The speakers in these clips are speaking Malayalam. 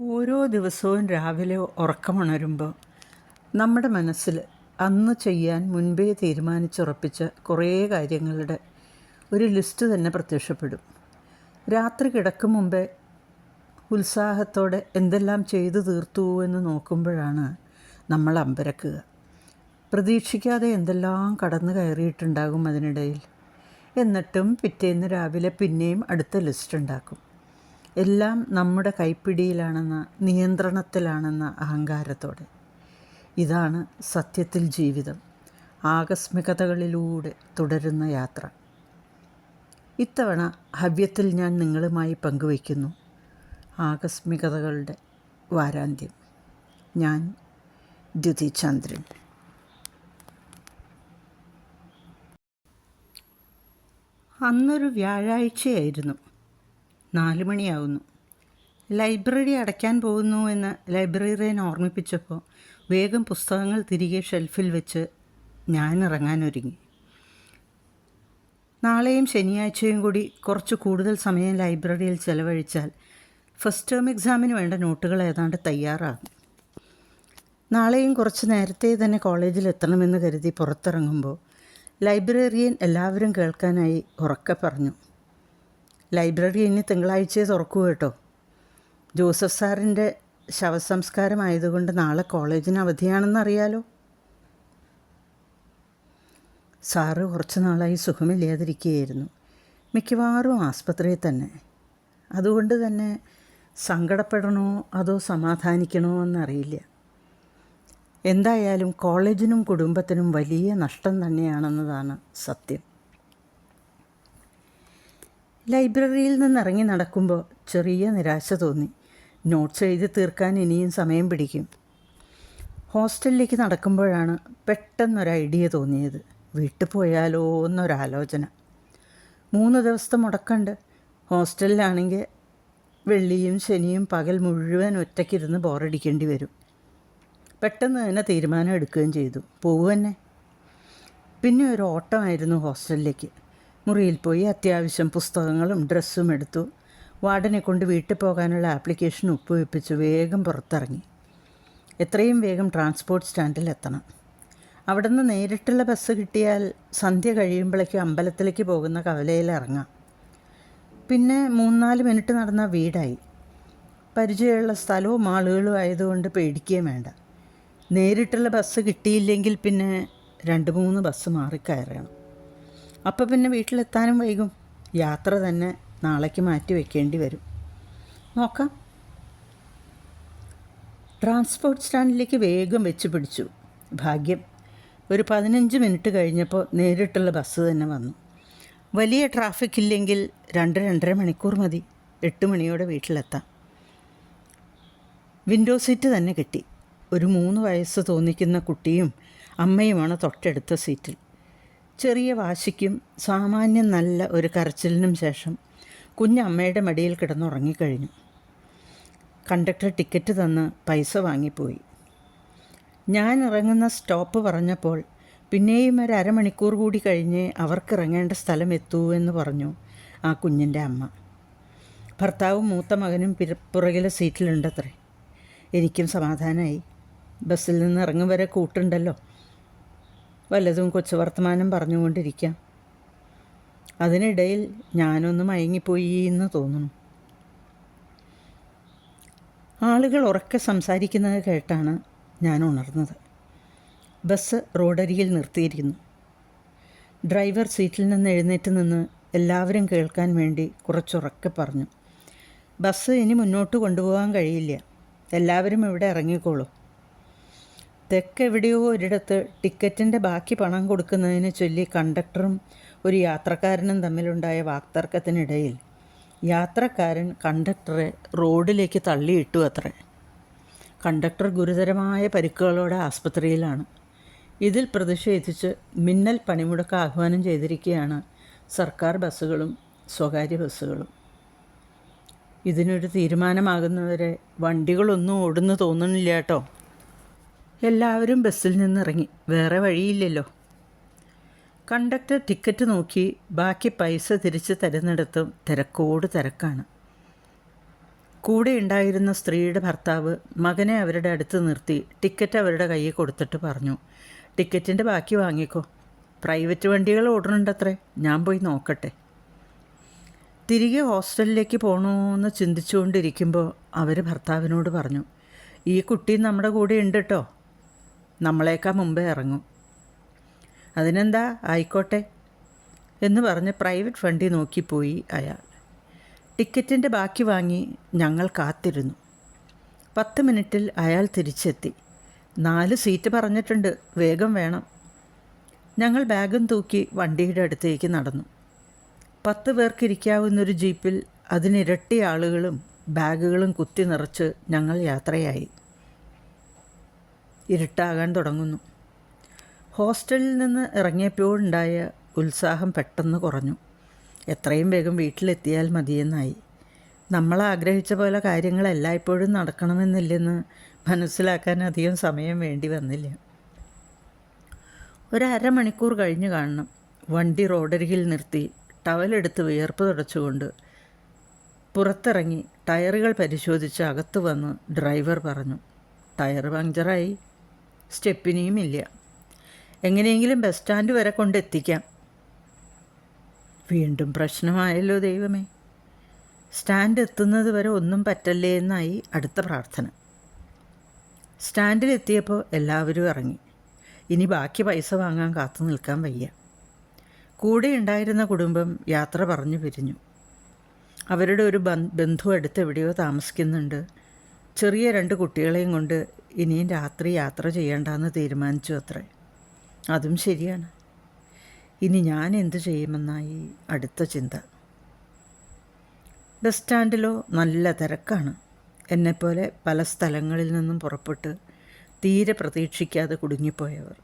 ഓരോ ദിവസവും രാവിലെ ഉറക്കമുണരുമ്പോൾ നമ്മുടെ മനസ്സിൽ അന്ന് ചെയ്യാൻ മുൻപേ തീരുമാനിച്ചുറപ്പിച്ച കുറേ കാര്യങ്ങളുടെ ഒരു ലിസ്റ്റ് തന്നെ പ്രത്യക്ഷപ്പെടും. രാത്രി കിടക്കും മുമ്പേ ഉത്സാഹത്തോടെ എന്തെല്ലാം ചെയ്തു തീർത്തു എന്ന് നോക്കുമ്പോഴാണ് നമ്മൾ അമ്പരക്കുക. പ്രതീക്ഷിക്കാതെ എന്തെല്ലാം കടന്നു കയറിയിട്ടുണ്ടാകും അതിനിടയിൽ. എന്നിട്ടും പിറ്റേന്ന് രാവിലെ പിന്നെയും അടുത്ത ലിസ്റ്റ് ഉണ്ടാക്കും. എല്ലാം നമ്മുടെ കൈപ്പിടിയിലാണെന്ന നിയന്ത്രണത്തിലാണെന്ന അഹങ്കാരത്തോടെ. ഇതാണ് സത്യത്തിൽ ജീവിതം. ആകസ്മികതകളിലൂടെ തുടരുന്ന യാത്ര. ഇത്തവണ ഹവ്യത്തിൽ ഞാൻ നിങ്ങളുമായി പങ്കുവയ്ക്കുന്നു. ആകസ്മികതകളുടെ വാരാന്ത്യം. ഞാൻ ദ്യുതി ചന്ദ്രൻ. അന്നൊരു വ്യാഴാഴ്ചയായിരുന്നു. നാല് മണിയാവുന്നു. ലൈബ്രറി അടയ്ക്കാൻ പോകുന്നു എന്ന് ലൈബ്രറിയൻ ഓർമ്മിപ്പിച്ചപ്പോൾ വേഗം പുസ്തകങ്ങൾ തിരികെ ഷെൽഫിൽ വെച്ച് ഞാൻ ഇറങ്ങാനൊരുങ്ങി നാളെയും ശനിയാഴ്ചയും കൂടി കുറച്ച് കൂടുതൽ സമയം ലൈബ്രറിയിൽ ചെലവഴിച്ചാൽ ഫസ്റ്റ് ടേം എക്സാമിന് വേണ്ട നോട്ടുകൾ ഏതാണ്ട് തയ്യാറാകും. നാളെയും കുറച്ച് നേരത്തെ തന്നെ കോളേജിൽ എത്തണമെന്ന് കരുതി പുറത്തിറങ്ങുമ്പോൾ ലൈബ്രറിയൻ എല്ലാവരും കേൾക്കാനായി ഉറക്കെ പറഞ്ഞു. ലൈബ്രറി ഇനി തിങ്കളാഴ്ചയെ തുറക്കൂ കേട്ടോ. ജോസഫ് സാറിന്റെ ശവസംസ്കാരം ആയതുകൊണ്ട് നാളെ കോളേജിന് അവധിയാണെന്ന് അറിയാലോ സാറ് കുറച്ച് നാളായി സുഖമില്ലാതിരിക്കുകയായിരുന്നു. മിക്കവാറും ആസ്പത്രിയിൽ തന്നെ. അതുകൊണ്ട് തന്നെ സങ്കടപ്പെടണോ അതോ സമാധാനിക്കണോ എന്നറിയില്ല. എന്തായാലും കോളേജിനും കുടുംബത്തിനും വലിയ നഷ്ടം തന്നെയാണെന്നതാണ് സത്യം. ലൈബ്രറിയിൽ നിന്നിറങ്ങി നടക്കുമ്പോൾ ചെറിയ നിരാശ തോന്നി. നോട്ട്സ് എഴുതി തീർക്കാൻ ഇനിയും സമയം പിടിക്കും. ഹോസ്റ്റലിലേക്ക് നടക്കുമ്പോഴാണ് പെട്ടെന്നൊരു ഐഡിയ തോന്നിയത്. വീട്ടിൽ പോയാലോ എന്നൊരാലോചന. മൂന്ന് ദിവസത്തെ മുടക്കണ്ട്. ഹോസ്റ്റലിലാണെങ്കിൽ വെള്ളിയും ശനിയും പകൽ മുഴുവൻ ഒറ്റയ്ക്കിരുന്ന് ബോറടിക്കേണ്ടി വരും. പെട്ടെന്ന് തന്നെ തീരുമാനം എടുക്കുകയും ചെയ്തു. പോവുതന്നെ പിന്നെ ഒരു ഓട്ടമായിരുന്നു ഹോസ്റ്റലിലേക്ക്. മുറിയിൽ പോയി അത്യാവശ്യം പുസ്തകങ്ങളും ഡ്രസ്സും എടുത്തു. വാർഡനെ കൊണ്ട് വീട്ടിൽ പോകാനുള്ള ആപ്ലിക്കേഷൻ ഒപ്പുവെപ്പിച്ച് വേഗം പുറത്തിറങ്ങി. എത്രയും വേഗം ട്രാൻസ്പോർട്ട് സ്റ്റാൻഡിൽ എത്തണം. അവിടെ നിന്ന് നേരിട്ടുള്ള ബസ് കിട്ടിയാൽ സന്ധ്യ കഴിയുമ്പോഴേക്കും അമ്പലത്തിലേക്ക് പോകുന്ന കവലയിൽ ഇറങ്ങാം. പിന്നെ മൂന്നാൽ മിനിറ്റ് നടന്ന വീടായി. പരിചയമുള്ള സ്ഥലവും ആളുകളും ആയതുകൊണ്ട് പേടിക്കുകയും വേണ്ട. നേരിട്ടുള്ള ബസ് കിട്ടിയില്ലെങ്കിൽ പിന്നെ രണ്ട് മൂന്ന് ബസ് മാറിക്കയറണം അപ്പോൾ പിന്നെ വീട്ടിലെത്താനും വൈകും. യാത്ര തന്നെ നാളേക്ക് മാറ്റി വെക്കേണ്ടി വരും. നോക്കാം. ട്രാൻസ്പോർട്ട് സ്റ്റാൻഡിലേക്ക് വേഗം വെച്ച് പിടിച്ചു. ഭാഗ്യം. ഒരു പതിനഞ്ച് മിനിറ്റ് കഴിഞ്ഞപ്പോൾ നേരിട്ടുള്ള ബസ് തന്നെ വന്നു. വലിയ ട്രാഫിക് ഇല്ലെങ്കിൽ രണ്ട് രണ്ടര മണിക്കൂർ മതി. എട്ട് മണിയോടെ വീട്ടിലെത്താം. വിൻഡോ സീറ്റ് തന്നെ കിട്ടി. ഒരു മൂന്ന് വയസ്സ് തോന്നിക്കുന്ന കുട്ടിയും അമ്മയുമാണ് തൊട്ടടുത്ത സീറ്റിൽ. ചെറിയ വാശിക്കും സാമാന്യം നല്ല ഒരു കരച്ചിലിനും ശേഷം കുഞ്ഞമ്മയുടെ മടിയിൽ കിടന്നുറങ്ങിക്കഴിഞ്ഞു. കണ്ടക്ടർ ടിക്കറ്റ് തന്ന് പൈസ വാങ്ങിപ്പോയി. ഞാൻ ഇറങ്ങുന്ന സ്റ്റോപ്പ് പറഞ്ഞപ്പോൾ പിന്നെയും ഒരു അരമണിക്കൂർ കൂടി കഴിഞ്ഞ് അവർക്ക് ഇറങ്ങേണ്ട സ്ഥലം എത്തൂ എന്ന് പറഞ്ഞു ആ കുഞ്ഞിന്റെ അമ്മ. ഭർത്താവും മൂത്ത മകനും പുറകിലെ സീറ്റിലുണ്ടത്രേ. എനിക്കും സമാധാനമായി ബസ്സിൽ നിന്ന് ഇറങ്ങും വരെ കൂട്ടുണ്ടല്ലോ. വല്ലതും കൊച്ചു വർത്തമാനം പറഞ്ഞുകൊണ്ടിരിക്കാം. അതിനിടയിൽ ഞാനൊന്ന് മയങ്ങിപ്പോയി എന്ന് തോന്നുന്നു. ആളുകൾ ഉറക്കെ സംസാരിക്കുന്നത് കേട്ടാണ് ഞാൻ ഉണർന്നത്. ബസ് റോഡരികിൽ നിർത്തിയിരിക്കുന്നു. ഡ്രൈവർ സീറ്റിൽ നിന്ന് എഴുന്നേറ്റ് നിന്ന് എല്ലാവരും കേൾക്കാൻ വേണ്ടി കുറച്ചുറക്കെ പറഞ്ഞു. ബസ് ഇനി മുന്നോട്ട് കൊണ്ടുപോകാൻ കഴിയില്ല. എല്ലാവരും ഇവിടെ ഇറങ്ങിക്കോളൂ. തെക്കെവിടെയോ ഒരിടത്ത് ടിക്കറ്റിന്റെ ബാക്കി പണം കൊടുക്കുന്നതിനെ ചൊല്ലി കണ്ടക്ടറും ഒരു യാത്രക്കാരനും തമ്മിലുണ്ടായ വാക്തർക്കത്തിനിടയിൽ യാത്രക്കാരൻ കണ്ടക്ടറെ റോഡിലേക്ക് തള്ളിയിട്ടു അത്രേ. കണ്ടക്ടർ ഗുരുതരമായ പരിക്കുകളോടെ ആസ്പത്രിയിലാണ്. ഇതിൽ പ്രതിഷേധിച്ച് മിന്നൽ പണിമുടക്ക് ആഹ്വാനം ചെയ്തിരിക്കുകയാണ് സർക്കാർ ബസ്സുകളും സ്വകാര്യ ബസ്സുകളും. ഇതിനൊരു തീരുമാനമാകുന്നവരെ വണ്ടികളൊന്നും ഓടുന്നു തോന്നുന്നില്ല കേട്ടോ. എല്ലാവരും ബസ്സിൽ നിന്നിറങ്ങി. വേറെ വഴിയില്ലല്ലോ. കണ്ടക്ടർ ടിക്കറ്റ് നോക്കി ബാക്കി പൈസ തിരിച്ച് തരുന്നിടത്തും തിരക്കോട് തിരക്കാണ്. കൂടെ ഉണ്ടായിരുന്ന സ്ത്രീയുടെ ഭർത്താവ് മകനെ അവരുടെ അടുത്ത് നിർത്തി ടിക്കറ്റ് അവരുടെ കയ്യിൽ കൊടുത്തിട്ട് പറഞ്ഞു ടിക്കറ്റിന്റെ ബാക്കി വാങ്ങിക്കോ. പ്രൈവറ്റ് വണ്ടികൾ ഓടുന്നുണ്ടത്രേ. ഞാൻ പോയി നോക്കട്ടെ. തിരികെ ഹോസ്റ്റലിലേക്ക് പോകണമെന്ന് ചിന്തിച്ചുകൊണ്ടിരിക്കുമ്പോൾ അവർ ഭർത്താവിനോട് പറഞ്ഞു ഈ കുട്ടി നമ്മുടെ കൂടെ ഉണ്ട് കേട്ടോ നമ്മളേക്കാൾ മുമ്പേ ഇറങ്ങും. അതിനെന്താ? ആയിക്കോട്ടെ എന്ന് പറഞ്ഞ് പ്രൈവറ്റ് വണ്ടി നോക്കിപ്പോയി അയാൾ. ടിക്കറ്റിന്റെ ബാക്കി വാങ്ങി ഞങ്ങൾ കാത്തിരുന്നു. പത്ത് മിനിറ്റിൽ അയാൾ തിരിച്ചെത്തി. നാല് സീറ്റ് പറഞ്ഞിട്ടുണ്ട്. വേഗം വേണം. ഞങ്ങൾ ബാഗും തൂക്കി വണ്ടിയുടെ അടുത്തേക്ക് നടന്നു. പത്ത് പേർക്കിരിക്കാവുന്നൊരു ജീപ്പിൽ അതിനിരട്ടി ആളുകളും ബാഗുകളും കുത്തി നിറച്ച് ഞങ്ങൾ യാത്രയായി. ഇരുട്ടാകാൻ തുടങ്ങുന്നു. ഹോസ്റ്റലിൽ നിന്ന് ഇറങ്ങിയപ്പോഴുണ്ടായ ഉത്സാഹം പെട്ടെന്ന് കുറഞ്ഞു. എത്രയും വേഗം വീട്ടിലെത്തിയാൽ മതിയെന്നായി. നമ്മൾ ആഗ്രഹിച്ച പോലെ കാര്യങ്ങൾ എല്ലായ്പ്പോഴും നടക്കണമെന്നില്ലെന്ന് മനസ്സിലാക്കാൻ അധികം സമയം വേണ്ടി വന്നില്ല. ഒരു കഴിഞ്ഞ് കാണണം. വണ്ടി റോഡരികിൽ നിർത്തി ടവലെടുത്ത് വിയർപ്പ് തുടച്ചുകൊണ്ട് പുറത്തിറങ്ങി ടയറുകൾ പരിശോധിച്ച് അകത്ത് വന്ന് ഡ്രൈവർ പറഞ്ഞു. ടയർ പങ്ചറായി സ്റ്റെപ്പിനിയും ഇല്ല എങ്ങനെയെങ്കിലും ബസ് സ്റ്റാൻഡ് വരെ കൊണ്ടെത്തിക്കാം. വീണ്ടും പ്രശ്നമായല്ലോ ദൈവമേ. സ്റ്റാൻഡ് എത്തുന്നത് വരെ ഒന്നും പറ്റല്ലേ എന്നായി അടുത്ത പ്രാർത്ഥന. സ്റ്റാൻഡിലെത്തിയപ്പോൾ എല്ലാവരും ഇറങ്ങി. ഇനി ബാക്കി പൈസ വാങ്ങാൻ കാത്തു നിൽക്കാൻ വയ്യ. കൂടെ ഉണ്ടായിരുന്ന കുടുംബം യാത്ര പറഞ്ഞു പിരിഞ്ഞു. അവരുടെ ഒരു ബന്ധു അടുത്ത് എവിടെയോ താമസിക്കുന്നുണ്ട്. ചെറിയ രണ്ട് കുട്ടികളെയും കൊണ്ട് ഇനിയും രാത്രി യാത്ര ചെയ്യേണ്ടെന്ന് തീരുമാനിച്ചു അത്രേ. അതും ശരിയാണ്. ഇനി ഞാൻ എന്തു ചെയ്യുമെന്നായി അടുത്ത ചിന്ത. ബസ് സ്റ്റാൻഡിലോ നല്ല തിരക്കാണ്. എന്നെപ്പോലെ പല സ്ഥലങ്ങളിൽ നിന്നും പുറപ്പെട്ട് തീരെ പ്രതീക്ഷിക്കാതെ കുടുങ്ങിപ്പോയവർ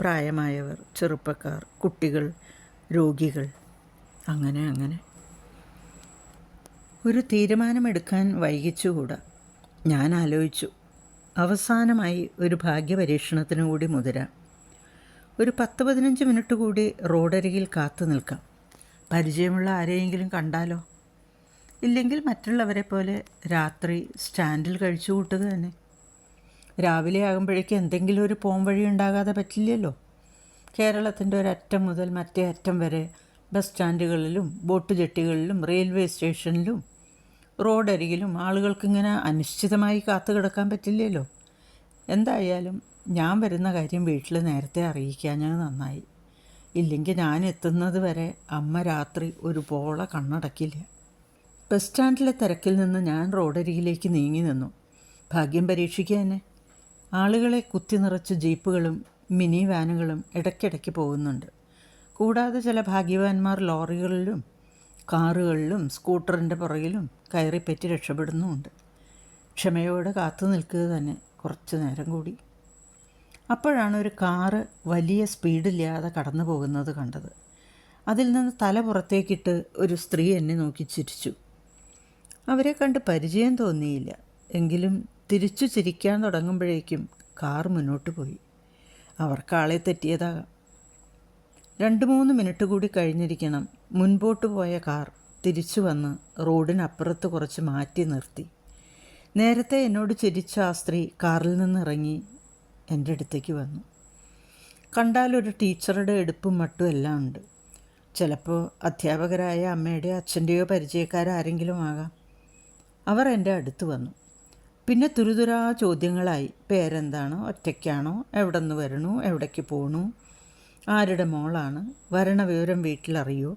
പ്രായമായവർ ചെറുപ്പക്കാർ കുട്ടികൾ രോഗികൾ. അങ്ങനെ അങ്ങനെ. ഒരു തീരുമാനമെടുക്കാൻ വൈകിച്ചുകൂടാ. ഞാൻ ആലോചിച്ചു. അവസാനമായി ഒരു ഭാഗ്യപരീക്ഷണത്തിനു കൂടി മുതിരാം. ഒരു പത്ത് പതിനഞ്ച് മിനിറ്റ് കൂടി റോഡരികിൽ കാത്തു നിൽക്കാം. പരിചയമുള്ള ആരെയെങ്കിലും കണ്ടാലോ? ഇല്ലെങ്കിൽ മറ്റുള്ളവരെ പോലെ രാത്രി സ്റ്റാൻഡിൽ കഴിച്ചു കൂട്ടുക തന്നെ. രാവിലെ ആകുമ്പോഴേക്കും എന്തെങ്കിലും ഒരു പോം വഴി ഉണ്ടാകാതെ പറ്റില്ലല്ലോ. കേരളത്തിന്റെ ഒരറ്റം മുതൽ മറ്റേ അറ്റം വരെ ബസ് സ്റ്റാൻഡുകളിലും ബോട്ട് ജെട്ടികളിലും റെയിൽവേ സ്റ്റേഷനിലും റോഡരികിലും ആളുകൾക്കിങ്ങനെ അനിശ്ചിതമായി കാത്തു കിടക്കാൻ പറ്റില്ലല്ലോ. എന്തായാലും ഞാൻ വരുന്ന കാര്യം വീട്ടിൽ നേരത്തെ അറിയിക്കാഞ്ഞത് നന്നായി. ഇല്ലെങ്കിൽ ഞാൻ എത്തുന്നത് വരെ അമ്മ രാത്രി ഒരു പോള കണ്ണടക്കില്ല. ബസ് സ്റ്റാൻഡിലെ തിരക്കിൽ നിന്ന് ഞാൻ റോഡരികിലേക്ക് നീങ്ങി നിന്നു. ഭാഗ്യം പരീക്ഷിക്കുക തന്നെ ആളുകളെ കുത്തി നിറച്ച് ജീപ്പുകളും മിനി വാനുകളും ഇടയ്ക്കിടയ്ക്ക് പോകുന്നുണ്ട്. കൂടാതെ ചില ഭാഗ്യവാന്മാർ ലോറികളിലും കാറുകളിലും സ്കൂട്ടറിന്റെ പുറകിലും കയറിപ്പറ്റി രക്ഷപ്പെടുന്നുമുണ്ട്. ക്ഷമയോടെ കാത്തു നിൽക്കുക തന്നെ കുറച്ച് നേരം കൂടി. അപ്പോഴാണ് ഒരു കാറ് വലിയ സ്പീഡില്ലാതെ കടന്നു പോകുന്നത് കണ്ടത്. അതിൽ നിന്ന് തല പുറത്തേക്കിട്ട് ഒരു സ്ത്രീ എന്നെ നോക്കി ചിരിച്ചു. അവരെ കണ്ട് പരിചയം തോന്നിയില്ല. എങ്കിലും തിരിച്ചു ചിരിക്കാൻ തുടങ്ങുമ്പോഴേക്കും കാർ മുന്നോട്ട് പോയി. അവർക്ക് ആളെ തെറ്റിയതാകാം. രണ്ട് മൂന്ന് മിനിറ്റ് കൂടി കഴിഞ്ഞിരിക്കണം. മുൻപോട്ട് പോയ കാർ തിരിച്ചു വന്ന് റോഡിനപ്പുറത്ത് കുറച്ച് മാറ്റി നിർത്തി. നേരത്തെ എന്നോട് ചിരിച്ച ആ സ്ത്രീ കാറിൽ നിന്നിറങ്ങി എന്റെ അടുത്തേക്ക് വന്നു. കണ്ടാൽ ഒരു ടീച്ചറുടെ എടുപ്പും മട്ടും എല്ലാം ഉണ്ട്. ചിലപ്പോൾ അധ്യാപകരായ അമ്മയുടെ അച്ഛന്റെയോ പരിചയക്കാരാരെങ്കിലും ആകാം. അവർ എന്റെ അടുത്ത് വന്നു. പിന്നെ തുരുതുരാ ചോദ്യങ്ങളായി പേരെന്താണോ? ഒറ്റയ്ക്കാണോ? എവിടെ നിന്ന് വരണു? എവിടേക്ക് പോണു? ആരുടെ മോളാണ്? വരണ വിവരം വീട്ടിലറിയോ?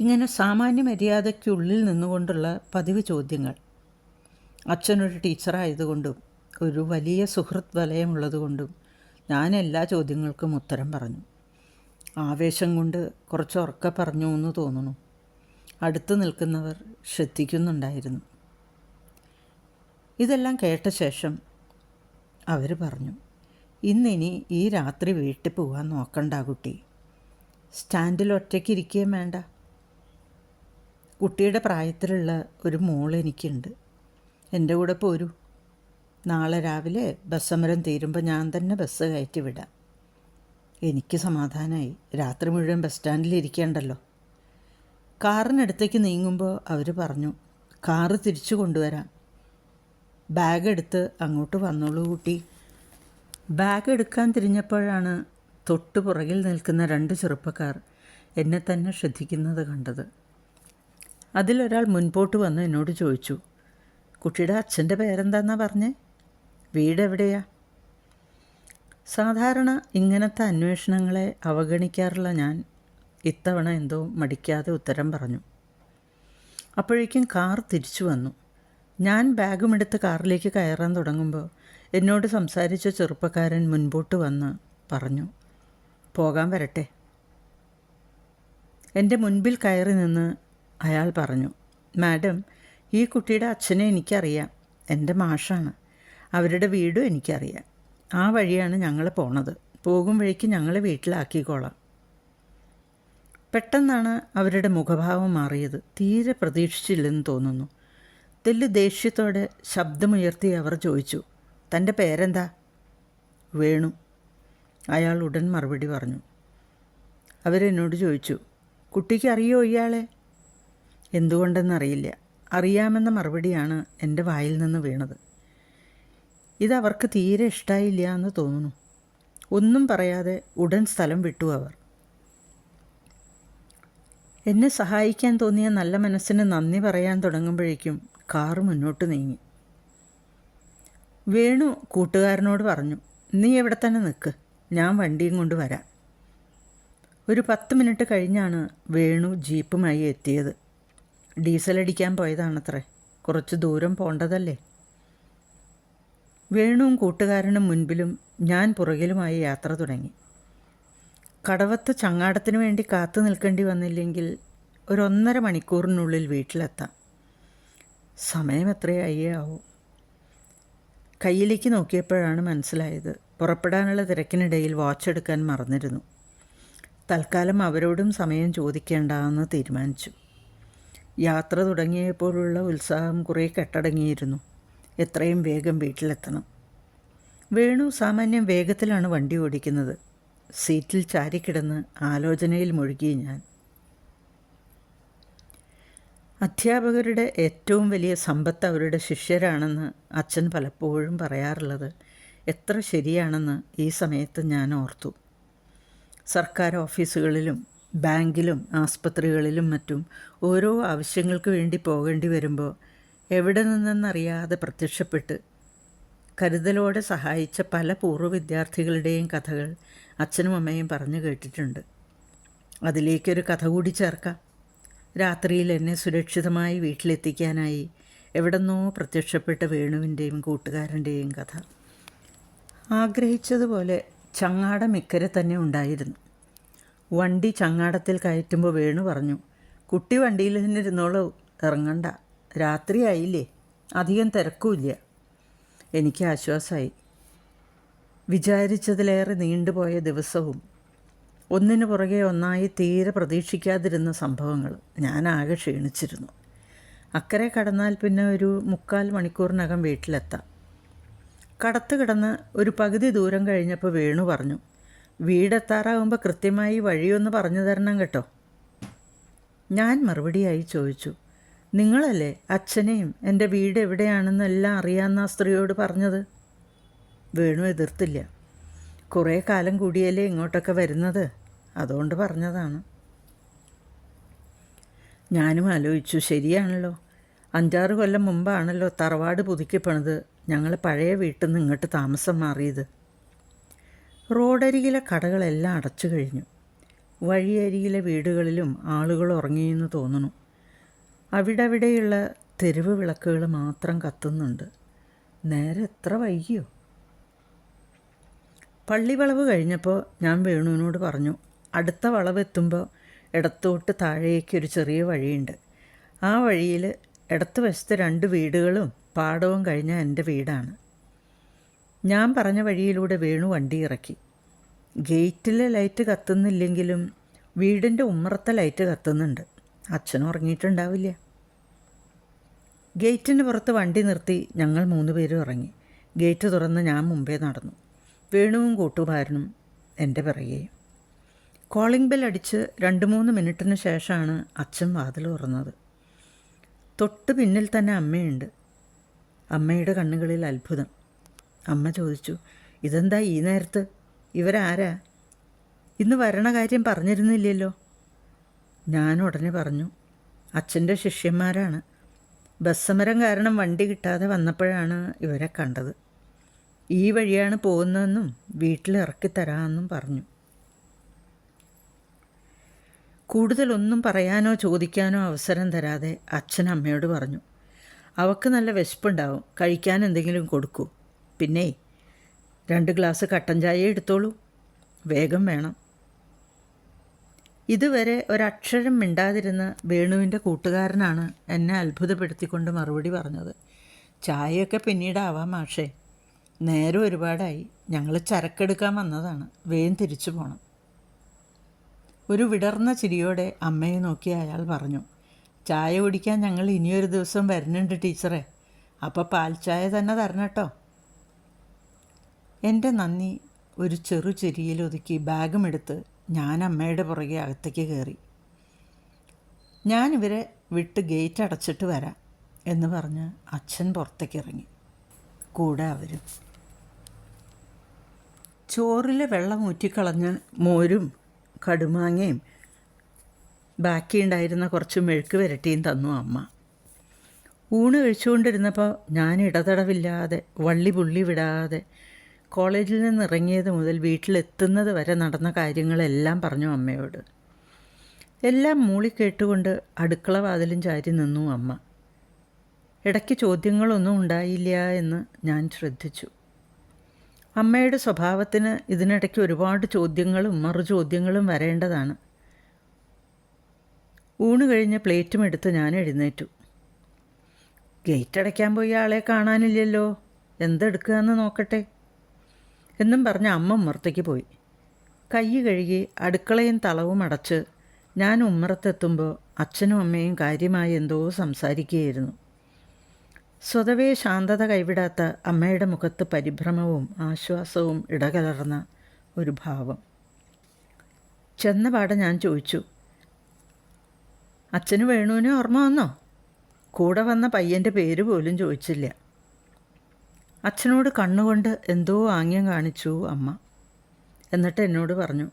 ഇങ്ങനെ സാമാന്യ മര്യാദയ്ക്കുള്ളിൽ നിന്നുകൊണ്ടുള്ള പതിവ് ചോദ്യങ്ങൾ. അച്ഛനൊരു ടീച്ചറായതുകൊണ്ടും ഒരു വലിയ സുഹൃത്ത് വലയമുള്ളതുകൊണ്ടും ഞാൻ എല്ലാ ചോദ്യങ്ങൾക്കും ഉത്തരം പറഞ്ഞു. ആവേശം കൊണ്ട് കുറച്ച് ഉറക്ക പറഞ്ഞു എന്ന് തോന്നുന്നു. അടുത്ത് നിൽക്കുന്നവർ ശ്രദ്ധിക്കുന്നുണ്ടായിരുന്നു. ഇതെല്ലാം കേട്ട ശേഷം അവർ പറഞ്ഞു ഇന്നിനി ഈ രാത്രി വീട്ടിൽ പോകാൻ നോക്കണ്ട കുട്ടി. സ്റ്റാൻഡിൽ ഒറ്റയ്ക്ക് ഇരിക്കുകയും വേണ്ട. കുട്ടിയുടെ പ്രായത്തിലുള്ള ഒരു മോൾ എനിക്കുണ്ട്. എന്റെ കൂടെ പോരൂ. നാളെ രാവിലെ ബസ്സമരം തീരുമ്പോൾ ഞാൻ തന്നെ ബസ് കയറ്റി വിടാം. എനിക്ക് സമാധാനമായി രാത്രി മുഴുവൻ ബസ് സ്റ്റാൻഡിൽ ഇരിക്കേണ്ടല്ലോ. കാറിനടുത്തേക്ക് നീങ്ങുമ്പോൾ അവർ പറഞ്ഞു കാറ് തിരിച്ചു കൊണ്ടുവരാം. ബാഗ് എടുത്ത് അങ്ങോട്ട് വന്നോളൂ കുട്ടി. ബാഗ് എടുക്കാൻ തിരിഞ്ഞപ്പോഴാണ് തൊട്ടു പുറകിൽ നിൽക്കുന്ന രണ്ട് ചെറുപ്പക്കാർ എന്നെ തന്നെ ശ്രദ്ധിക്കുന്നത് കണ്ടത്. അതിലൊരാൾ മുൻപോട്ട് വന്ന് എന്നോട് ചോദിച്ചു കുട്ടിയുടെ അച്ഛന്റെ പേരെന്താന്നാ പറഞ്ഞേ? വീട് എവിടെയാ? സാധാരണ ഇങ്ങനത്തെ അന്വേഷണങ്ങളെ അവഗണിക്കാറുള്ള ഞാൻ. ഇത്തവണ എന്തോ മടിക്കാതെ ഉത്തരം പറഞ്ഞു. അപ്പോഴേക്കും കാർ തിരിച്ചു വന്നു. ഞാൻ ബാഗുമെടുത്ത് കാറിലേക്ക് കയറാൻ തുടങ്ങുമ്പോൾ എന്നോട് സംസാരിച്ച ചെറുപ്പക്കാരൻ മുൻപോട്ട് വന്ന് പറഞ്ഞു പോകാൻ വരട്ടെ. എന്റെ മുൻപിൽ കയറി നിന്ന് അയാൾ പറഞ്ഞു മാഡം ഈ കുട്ടിയുടെ അച്ഛനെ എനിക്കറിയാം. എന്റെ മാഷാണ്. അവരുടെ വീടും എനിക്കറിയാം. ആ വഴിയാണ് ഞങ്ങൾ പോണത്. പോകും വഴിക്ക് ഞങ്ങൾ വീട്ടിലാക്കിക്കോളാം. പെട്ടെന്നാണ് അവരുടെ മുഖഭാവം മാറിയത്. തീരെ പ്രതീക്ഷിച്ചില്ലെന്ന് തോന്നുന്നു. തെല്ല് ദേഷ്യത്തോടെ ശബ്ദമുയർത്തി അവർ ചോദിച്ചു തന്റെ പേരെന്താ? വേണു. അയാൾ ഉടൻ മറുപടി പറഞ്ഞു. അവരെന്നോട് ചോദിച്ചു കുട്ടിക്ക് അറിയോ ഇയാളെ? എന്തുകൊണ്ടെന്നറിയില്ല. അറിയാമെന്ന മറുപടിയാണ് എന്റെ വായിൽ നിന്ന് വീണത്. ഇതവർക്ക് തീരെ ഇഷ്ടായില്ല എന്ന് തോന്നുന്നു. ഒന്നും പറയാതെ ഉടൻ സ്ഥലം വിട്ടു അവർ. എന്നെ സഹായിക്കാൻ തോന്നിയ നല്ല മനസ്സിന് നന്ദി പറയാൻ തുടങ്ങുമ്പോഴേക്കും കാറ് മുന്നോട്ട് നീങ്ങി. വേണു കൂട്ടുകാരനോട് പറഞ്ഞു നീ എവിടെ തന്നെ നിൽക്ക് ഞാൻ വണ്ടിയും കൊണ്ട് വരാം. ഒരു പത്ത് മിനിറ്റ് കഴിഞ്ഞാണ് വേണു ജീപ്പുമായി എത്തിയത്. ഡീസൽ അടിക്കാൻ പോയതാണത്രേ. കുറച്ച് ദൂരം പോണ്ടതല്ലേ? വേണുവും കൂട്ടുകാരനും മുൻപിലും ഞാൻ പുറകിലുമായി യാത്ര തുടങ്ങി. കടവത്ത് ചങ്ങാടത്തിന് വേണ്ടി കാത്തു നിൽക്കേണ്ടി വന്നില്ലെങ്കിൽ ഒരൊന്നര മണിക്കൂറിനുള്ളിൽ വീട്ടിലെത്താം. സമയം എത്രയായേ ആവും? കയ്യിലേക്ക് നോക്കിയപ്പോഴാണ് മനസ്സിലായത് പുറപ്പെടാനുള്ള തിരക്കിനിടയിൽ വാച്ച് എടുക്കാൻ മറന്നിരുന്നു. തൽക്കാലം അവരോടും സമയം ചോദിക്കേണ്ടെന്ന് തീരുമാനിച്ചു. യാത്ര തുടങ്ങിയപ്പോഴുള്ള ഉത്സാഹം കുറേ കെട്ടടങ്ങിയിരുന്നു. എത്രയും വേഗം വീട്ടിലെത്തണം. വേണു സാമാന്യം വേഗത്തിലാണ് വണ്ടി ഓടിക്കുന്നത്. സീറ്റിൽ ചാരിക്കിടന്ന് ആലോചനയിൽ മുഴുകി ഞാൻ. അധ്യാപകരുടെ ഏറ്റവും വലിയ സമ്പത്ത് അവരുടെ ശിഷ്യരാണെന്ന് അച്ഛൻ പലപ്പോഴും പറയാറുള്ളത് എത്ര ശരിയാണെന്ന് ഈ സമയത്ത് ഞാൻ ഓർത്തു. സർക്കാർ ഓഫീസുകളിലും ബാങ്കിലും ആസ്പത്രികളിലും മറ്റും ഓരോ ആവശ്യങ്ങൾക്ക് വേണ്ടി പോകേണ്ടി വരുമ്പോൾ എവിടെ നിന്നെന്നറിയാതെ പ്രത്യക്ഷപ്പെട്ട് കരുതലോടെ സഹായിച്ച പല പൂർവ വിദ്യാർത്ഥികളുടെയും കഥകൾ അച്ഛനും അമ്മയും പറഞ്ഞു കേട്ടിട്ടുണ്ട്. അതിലേക്കൊരു കഥ കൂടി ചേർക്കാം. രാത്രിയിൽ എന്നെ സുരക്ഷിതമായി വീട്ടിലെത്തിക്കാനായി എവിടെന്നോ പ്രത്യക്ഷപ്പെട്ട വേണുവിന്റെയും കൂട്ടുകാരന്റെയും കഥ. ആഗ്രഹിച്ചതുപോലെ ചങ്ങാടം ഇക്കരെ തന്നെ ഉണ്ടായിരുന്നു. വണ്ടി ചങ്ങാടത്തിൽ കയറ്റുമ്പോൾ വേണു പറഞ്ഞു. കുട്ടി വണ്ടിയിൽ നിന്നിരുന്നോളൂ ഇറങ്ങണ്ട. രാത്രിയായില്ലേ അധികം തിരക്കുമില്ല എനിക്ക് ആശ്വാസമായി വിചാരിച്ചതിലേറെ നീണ്ടുപോയ ദിവസവും ഒന്നിനു പുറകെ ഒന്നായി തീരെ പ്രതീക്ഷിക്കാതിരുന്ന സംഭവങ്ങൾ ഞാൻ ആകെ ക്ഷീണിച്ചിരുന്നു. അക്കരെ കടന്നാൽ പിന്നെ ഒരു മുക്കാൽ മണിക്കൂറിനകം വീട്ടിലെത്താം. കടത്ത് കിടന്ന് ഒരു പകുതി ദൂരം കഴിഞ്ഞപ്പോൾ വേണു പറഞ്ഞു വീടെത്താറാകുമ്പോൾ കൃത്യമായി വഴിയൊന്ന് പറഞ്ഞു തരണം കേട്ടോ. ഞാൻ മറുപടിയായി ചോദിച്ചു നിങ്ങളല്ലേ അച്ഛനെയും എന്റെ വീട് എവിടെയാണെന്നെല്ലാം അറിയാമെന്ന് ആ സ്ത്രീയോട് പറഞ്ഞത്? വേണു എതിർത്തില്ല. കുറേ കാലം കൂടിയല്ലേ ഇങ്ങോട്ടൊക്കെ വരുന്നത് അതുകൊണ്ട് പറഞ്ഞതാണ്. ഞാനും ആലോചിച്ചു ശരിയാണല്ലോ. അഞ്ചാറ് കൊല്ലം മുമ്പാണല്ലോ തറവാട് പുതുക്കിപ്പണത് ഞങ്ങൾ പഴയ വീട്ടിൽ നിന്ന് ഇങ്ങോട്ട് താമസം മാറിയത്. റോഡരികിലെ കടകളെല്ലാം അടച്ചു കഴിഞ്ഞു. വഴിയരികിലെ വീടുകളിലും ആളുകൾ ഉറങ്ങിയെന്ന് തോന്നുന്നു. അവിടവിടെയുള്ള തെരുവ് വിളക്കുകൾ മാത്രം കത്തുന്നുണ്ട്. നേരെ എത്ര വൈകിയോ? പള്ളി വളവ് കഴിഞ്ഞപ്പോൾ ഞാൻ വേണുവിനോട് പറഞ്ഞു അടുത്ത വളവ് എത്തുമ്പോൾ ഇടത്തോട്ട് താഴേക്ക് ഒരു ചെറിയ വഴിയുണ്ട്. ആ വഴിയിൽ ഇടത്ത് വശത്ത് രണ്ട് വീടുകളും പാടവും കഴിഞ്ഞ എന്റെ വീടാണ്. ഞാൻ പറഞ്ഞ വഴിയിലൂടെ വേണു വണ്ടി ഇറക്കി. ഗേറ്റിലെ ലൈറ്റ് കത്തുന്നില്ലെങ്കിലും വീടിന്റെ ഉമ്മറത്തെ ലൈറ്റ് കത്തുന്നുണ്ട്. അച്ഛൻ ഉറങ്ങിയിട്ടുണ്ടാവില്ല. ഗേറ്റിന് പുറത്ത് വണ്ടി നിർത്തി ഞങ്ങൾ മൂന്ന് പേരും ഇറങ്ങി. ഗേറ്റ് തുറന്ന് ഞാൻ മുമ്പേ നടന്നു. വേണുവും കൂട്ടുകാരനും എന്റെ പിറകെ. കോളിംഗ് ബെൽ അടിച്ച് രണ്ട് മൂന്ന് മിനിറ്റിന് ശേഷമാണ് അച്ഛൻ വാതിൽ തുറന്നത്. തൊട്ട് പിന്നിൽ തന്നെ അമ്മയുണ്ട്. അമ്മയുടെ കണ്ണുകളിൽ അത്ഭുതം. അമ്മ ചോദിച്ചു ഇതെന്താ ഈ നേരത്ത്? ഇവരാരാ? ഇന്ന് വരണ കാര്യം പറഞ്ഞിരുന്നില്ലല്ലോ? ഞാൻ ഉടനെ പറഞ്ഞു അച്ഛന്റെ ശിഷ്യന്മാരാണ്. ബസ്സമരം കാരണം വണ്ടി കിട്ടാതെ വന്നപ്പോഴാണ് ഇവരെ കണ്ടത്. ഈ വഴിയാണ് പോകുന്നതെന്നും വീട്ടിൽ ഇറക്കി ഇറക്കിത്തരാമെന്നും പറഞ്ഞു. കൂടുതലൊന്നും പറയാനോ ചോദിക്കാനോ അവസരം തരാതെ അച്ഛൻ അമ്മയോട് പറഞ്ഞു അവക്ക് നല്ല വിശപ്പുണ്ടാവും. കഴിക്കാൻ എന്തെങ്കിലും കൊടുക്കൂ. പിന്നെ രണ്ട് ഗ്ലാസ് കട്ടൻ ചായ എടുത്തോളൂ. വേഗം വേണം. ഇതുവരെ ഒരക്ഷരം മിണ്ടാതിരുന്ന വേണുവിന്റെ കൂട്ടുകാരനാണ് എന്നെ അത്ഭുതപ്പെടുത്തിക്കൊണ്ട് മറുപടി പറഞ്ഞത്. ചായയൊക്കെ പിന്നീടാവാം മാഷേ. നേരം ഒരുപാടായി. ഞങ്ങൾ ചരക്കെടുക്കാൻ വന്നതാണ്. വേഗം തിരിച്ചു പോകണം ഒരു വിടർന്ന ചിരിയോടെ അമ്മയെ നോക്കി അയാൾ പറഞ്ഞു ചായ കുടിക്കാൻ ഞങ്ങൾ ഇനിയൊരു ദിവസം വരുന്നുണ്ട് ടീച്ചറെ. അപ്പോൾ പാൽ ചായ തന്നെ തരണം കേട്ടോ. എന്റെ നന്ദി. ഒരു ചെറു ചെരിയിലൊതുക്കി ഒതുക്കി ബാഗും എടുത്ത് ഞാൻ അമ്മയുടെ പുറകെ അകത്തേക്ക് കയറി. ഞാനിവരെ വിട്ട് ഗേറ്റ് അടച്ചിട്ട് വരാം എന്ന് പറഞ്ഞ് അച്ഛൻ പുറത്തേക്ക് ഇറങ്ങി. കൂടെ അവരും. ചോറിലെ വെള്ളം ഊറ്റിക്കളഞ്ഞ് മോരും കടുമാങ്ങയും ബാക്കിയുണ്ടായിരുന്ന കുറച്ച് മെഴുക്ക് വരട്ടിയും തന്നു അമ്മ. ഊണ് കഴിച്ചുകൊണ്ടിരുന്നപ്പോൾ ഞാൻ ഇടതടവില്ലാതെ വള്ളി പുള്ളി വിടാതെ കോളേജിൽ നിന്ന് ഇറങ്ങിയത് മുതൽ വീട്ടിലെത്തുന്നത് വരെ നടന്ന കാര്യങ്ങളെല്ലാം പറഞ്ഞു അമ്മയോട്. എല്ലാം മൂളി കേട്ടുകൊണ്ട് അടുക്കള വാതിലും ചാരി നിന്നു അമ്മ. ഇടയ്ക്ക് ചോദ്യങ്ങളൊന്നും ഉണ്ടായില്ല എന്ന് ഞാൻ ശ്രദ്ധിച്ചു. അമ്മയുടെ സ്വഭാവത്തിന് ഇതിനിടയ്ക്ക് ഒരുപാട് ചോദ്യങ്ങളും മറു ചോദ്യങ്ങളും വരേണ്ടതാണ്. ഊണ് കഴിഞ്ഞ് പ്ലേറ്റും എടുത്ത് ഞാൻ എഴുന്നേറ്റു. ഗേറ്റ് അടയ്ക്കാൻ പോയി ആളെ കാണാനില്ലല്ലോ. എന്തെടുക്കുക എന്ന് നോക്കട്ടെ. എന്നും പറഞ്ഞ് അമ്മ ഉമ്മറത്തേക്ക് പോയി. കൈ കഴുകി അടുക്കളയും തളവും അടച്ച് ഞാൻ ഉമ്മറത്തെത്തുമ്പോൾ അച്ഛനും അമ്മയും കാര്യമായി എന്തോ സംസാരിക്കുകയായിരുന്നു. സ്വതവേ ശാന്തത കൈവിടാത്ത അമ്മയുടെ മുഖത്ത് പരിഭ്രമവും ആശ്വാസവും ഇടകലർന്ന ഒരു ഭാവം. ചെന്ന പാടെ ഞാൻ ചോദിച്ചു അച്ഛന് വേണുവിനെ ഓർമ്മ വന്നോ? കൂടെ വന്ന പയ്യന്റെ പേര് പോലും ചോദിച്ചില്ല. അച്ഛനോട് കണ്ണുകൊണ്ട് എന്തോ ആംഗ്യം കാണിച്ചു അമ്മ. എന്നിട്ട് എന്നോട് പറഞ്ഞു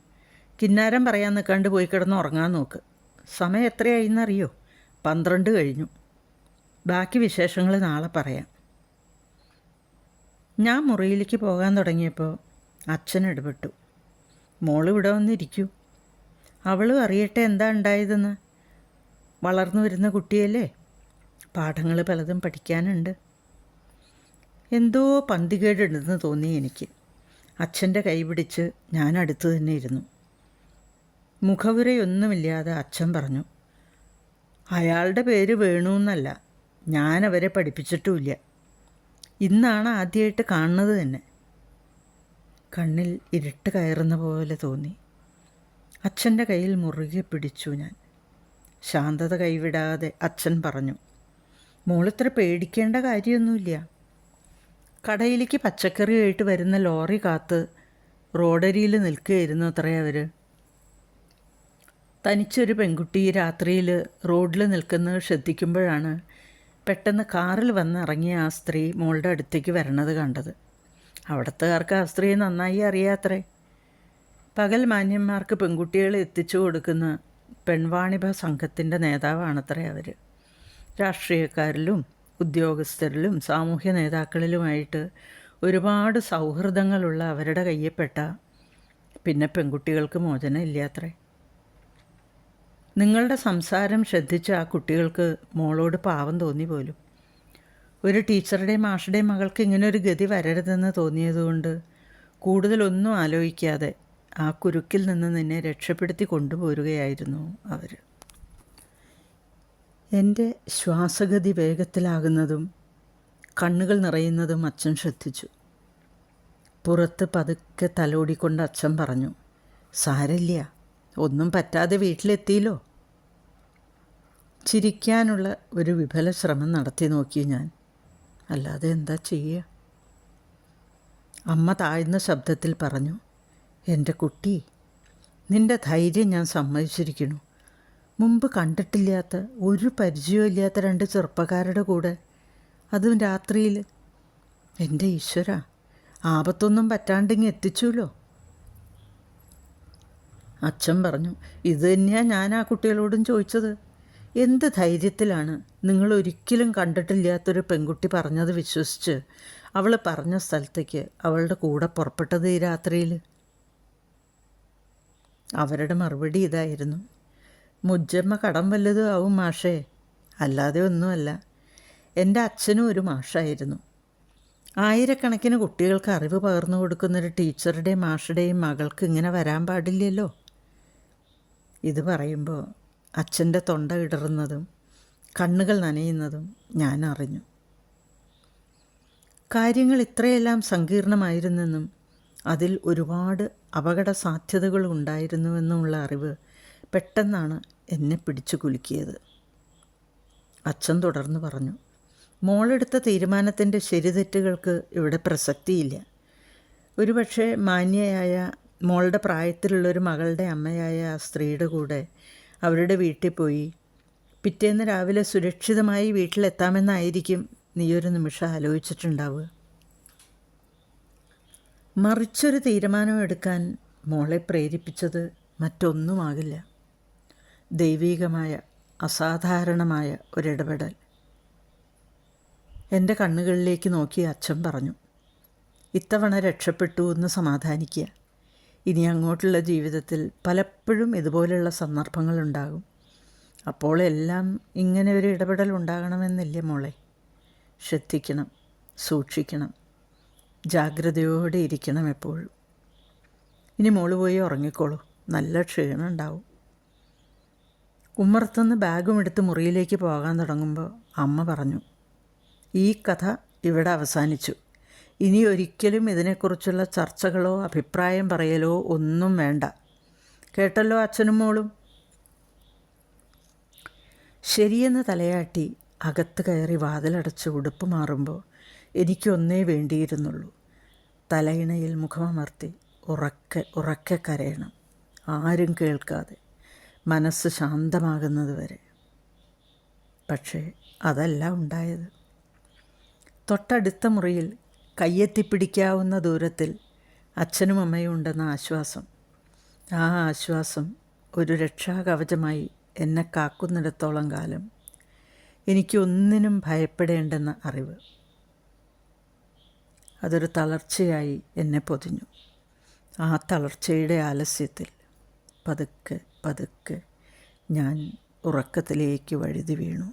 കിന്നാരം പറയാൻ നിൽക്കാണ്ട് പോയി കിടന്ന് ഉറങ്ങാൻ നോക്ക്. സമയം എത്രയായിന്നറിയോ? പന്ത്രണ്ട് കഴിഞ്ഞു. ബാക്കി വിശേഷങ്ങൾ നാളെ പറയാം. ഞാൻ മുറിയിലേക്ക് പോകാൻ തുടങ്ങിയപ്പോൾ അച്ഛൻ ഇടപെട്ടു. മോൾ ഇവിടെ വന്നിരിക്കൂ. അവളും അറിയട്ടെ എന്താ ഉണ്ടായതെന്ന്. വളർന്നു വരുന്ന കുട്ടിയല്ലേ. പാഠങ്ങൾ പലതും പഠിക്കാനുണ്ട്. എന്തോ പന്തികേടുണ്ടെന്ന് തോന്നി എനിക്ക്. അച്ഛന്റെ കൈ പിടിച്ച് ഞാൻ അടുത്ത് തന്നെ ഇരുന്നു. മുഖവുരയൊന്നുമില്ലാതെ അച്ഛൻ പറഞ്ഞു അയാളുടെ പേര് വേണു എന്നല്ല ഞാനവരെ പഠിപ്പിച്ചിട്ടുമില്ല. ഇന്നാണ് ആദ്യമായിട്ട് കാണുന്നത് തന്നെ കണ്ണിൽ ഇരുട്ട് കയറുന്ന പോലെ തോന്നി. അച്ഛന്റെ കയ്യിൽ മുറുകെ പിടിച്ചു ഞാൻ. ശാന്തത കൈവിടാതെ അച്ഛൻ പറഞ്ഞു മോളിത്ര പേടിക്കേണ്ട കാര്യമൊന്നുമില്ല. കടയിലേക്ക് പച്ചക്കറിയായിട്ട് വരുന്ന ലോറി കാത്ത് റോഡരിയിൽ നിൽക്കുകയായിരുന്നു അത്രേ അവർ തനിച്ചൊരു പെൺകുട്ടി രാത്രിയിൽ റോഡിൽ നിൽക്കുന്നത് ശ്രദ്ധിക്കുമ്പോഴാണ് പെട്ടെന്ന് കാറിൽ വന്ന് ഇറങ്ങിയ ആ സ്ത്രീ മോളുടെ അടുത്തേക്ക് വരണത് കണ്ടത്. അവിടത്തുകാർക്ക് ആ സ്ത്രീ നന്നായി അറിയാത്രേ. പകൽ മാന്യന്മാർക്ക് പെൺകുട്ടികളെ എത്തിച്ചു കൊടുക്കുന്ന പെൺവാണിഭ സംഘത്തിന്റെ നേതാവാണത്രേ അവർ രാഷ്ട്രീയക്കാരിലും ഉദ്യോഗസ്ഥരിലും സാമൂഹ്യ നേതാക്കളിലുമായിട്ട് ഒരുപാട് സൗഹൃദങ്ങളുള്ള അവരുടെ കയ്യപ്പെട്ട പിന്നെ പെൺകുട്ടികൾക്ക് മോചനം ഇല്ലാത്രേ നിങ്ങളുടെ സംസാരം ശ്രദ്ധിച്ച ആ കുട്ടികൾക്ക് മോളോട് പാവം തോന്നി പോലും. ഒരു ടീച്ചറുടെയും മാഷുടെയും മകൾക്ക് ഇങ്ങനെ ഒരു ഗതി വരരുതെന്ന് തോന്നിയതുകൊണ്ട് കൂടുതലൊന്നും ആലോചിക്കാതെ ആ കുരുക്കിൽ നിന്ന് നിന്നെ രക്ഷപ്പെടുത്തി കൊണ്ടുപോരുകയായിരുന്നു അവർ എന്റെ ശ്വാസഗതി വേഗത്തിലാകുന്നതും കണ്ണുകൾ നിറയുന്നതും അച്ഛൻ ശ്രദ്ധിച്ചു. പുറത്ത് പതുക്കെ തലോടിക്കൊണ്ട് അച്ഛൻ പറഞ്ഞു സാരല്ല ഒന്നും പറ്റാതെ വീട്ടിലെത്തിയില്ലോ. ചിരിക്കാനുള്ള ഒരു വിഫല ശ്രമം നടത്തി നോക്കി ഞാൻ. അല്ലാതെ എന്താ ചെയ്യുക അമ്മ താഴ്ന്ന ശബ്ദത്തിൽ പറഞ്ഞു എന്റെ കുട്ടി നിന്റെ ധൈര്യം ഞാൻ സമ്മതിച്ചിരിക്കുന്നു. മുമ്പ് കണ്ടിട്ടില്ലാത്ത ഒരു പരിചയമില്ലാത്ത രണ്ട് ചെറുപ്പക്കാരുടെ കൂടെ. അതും രാത്രിയിൽ എന്റെ ഈശ്വര ആപത്തൊന്നും പറ്റാണ്ടിങ്ങ് എത്തിച്ചുല്ലോ അച്ഛൻ പറഞ്ഞു ഇത് തന്നെയാണ് ഞാൻ ആ കുട്ടികളോടും ചോദിച്ചത്. എന്ത് ധൈര്യത്തിലാണ് നിങ്ങൾ ഒരിക്കലും കണ്ടിട്ടില്ലാത്തൊരു പെൺകുട്ടി പറഞ്ഞത് വിശ്വസിച്ച് അവൾ പറഞ്ഞ സ്ഥലത്തേക്ക് അവളുടെ കൂടെ പുറപ്പെട്ടത് ഈ രാത്രിയിൽ അവരുടെ മറുപടി ഇതായിരുന്നു. മുജ്ജമ്മ കടം വല്ലതും ആവും മാഷേ. അല്ലാതെ ഒന്നുമല്ല. എന്റെ അച്ഛനും ഒരു മാഷായിരുന്നു. ആയിരക്കണക്കിന് കുട്ടികൾക്ക് അറിവ് പകർന്നു കൊടുക്കുന്നൊരു ടീച്ചറുടെയും മാഷുടെയും മകൾക്ക് ഇങ്ങനെ വരാൻ പാടില്ലല്ലോ. ഇത് പറയുമ്പോൾ അച്ഛന്റെ തൊണ്ട ഇടറുന്നതും കണ്ണുകൾ നനയുന്നതും ഞാൻ അറിഞ്ഞു. കാര്യങ്ങൾ ഇത്രയെല്ലാം സങ്കീർണമായിരുന്നെന്നും അതിൽ ഒരുപാട് അപകട സാധ്യതകൾ ഉണ്ടായിരുന്നുവെന്നുമുള്ള അറിവ് പെട്ടെന്നാണ് എന്നെ പിടിച്ചു കുലുക്കിയത്. അച്ഛൻ തുടർന്ന് പറഞ്ഞു മോളെടുത്ത തീരുമാനത്തിന്റെ ശരിതെറ്റുകൾക്ക് ഇവിടെ പ്രസക്തിയില്ല. ഒരുപക്ഷെ മാന്യയായ മോളുടെ പ്രായത്തിലുള്ളൊരു മകളുടെ അമ്മയായ ആ സ്ത്രീയുടെ കൂടെ അവരുടെ വീട്ടിൽ പോയി പിറ്റേന്ന് രാവിലെ സുരക്ഷിതമായി വീട്ടിലെത്താമെന്നായിരിക്കും നീയൊരു നിമിഷം ആലോചിച്ചിട്ടുണ്ടാവുക. മറിച്ചൊരു തീരുമാനം എടുക്കാൻ മോളെ പ്രേരിപ്പിച്ചത് മറ്റൊന്നുമാകില്ല. ദൈവീകമായ അസാധാരണമായ ഒരിടപെടൽ. എന്റെ കണ്ണുകളിലേക്ക് നോക്കി അച്ഛൻ പറഞ്ഞു ഇത്തവണ രക്ഷപ്പെട്ടു എന്ന് സമാധാനിക്കുക. ഇനി അങ്ങോട്ടുള്ള ജീവിതത്തിൽ പലപ്പോഴും ഇതുപോലെയുള്ള സന്ദർഭങ്ങളുണ്ടാകും അപ്പോൾ എല്ലാം ഇങ്ങനെ ഒരു ഇടപെടൽ ഉണ്ടാകണമെന്നില്ല മോളെ? ശ്രദ്ധിക്കണം സൂക്ഷിക്കണം ജാഗ്രതയോടെ ഇരിക്കണം എപ്പോഴും. ഇനി മോൾ പോയി ഉറങ്ങിക്കോളൂ. നല്ല ക്ഷീണം ഉണ്ടാവും ഉമ്മറത്തുനിന്ന് ബാഗും എടുത്ത് മുറിയിലേക്ക് പോകാൻ തുടങ്ങുമ്പോൾ അമ്മ പറഞ്ഞു ഈ കഥ ഇവിടെ അവസാനിച്ചു. ഇനി ഒരിക്കലും ഇതിനെക്കുറിച്ചുള്ള ചർച്ചകളോ അഭിപ്രായം പറയലോ ഒന്നും വേണ്ട. കേട്ടല്ലോ അച്ഛനും മോളും? ശരിയെന്ന് തലയാട്ടി അകത്ത് കയറി വാതിലടച്ച് ഉടുപ്പ് മാറുമ്പോൾ എനിക്കൊന്നേ വേണ്ടിയിരുന്നുള്ളൂ. തലയിണയിൽ മുഖമമർത്തി ഉറക്കെ ഉറക്കെ കരയണം. ആരും കേൾക്കാതെ. മനസ്സ് ശാന്തമാകുന്നത് വരെ. പക്ഷേ അതല്ല ഉണ്ടായത്. തൊട്ടടുത്ത മുറിയിൽ കയ്യെത്തിപ്പിടിക്കാവുന്ന ദൂരത്തിൽ അച്ഛനും അമ്മയും ഉണ്ടെന്ന ആശ്വാസം. ആ ആശ്വാസം ഒരു രക്ഷാകവചമായി എന്നെ കാക്കുന്നിടത്തോളം കാലം എനിക്കൊന്നിനും ഭയപ്പെടേണ്ടെന്ന അറിവ്. അതൊരു തളർച്ചയായി എന്നെ പൊതിഞ്ഞു. ആ തളർച്ചയുടെ ആലസ്യത്തിൽ പതുക്കെ പതുക്കെ ഞാൻ ഉറക്കത്തിലേക്ക് വഴുതി വീണു.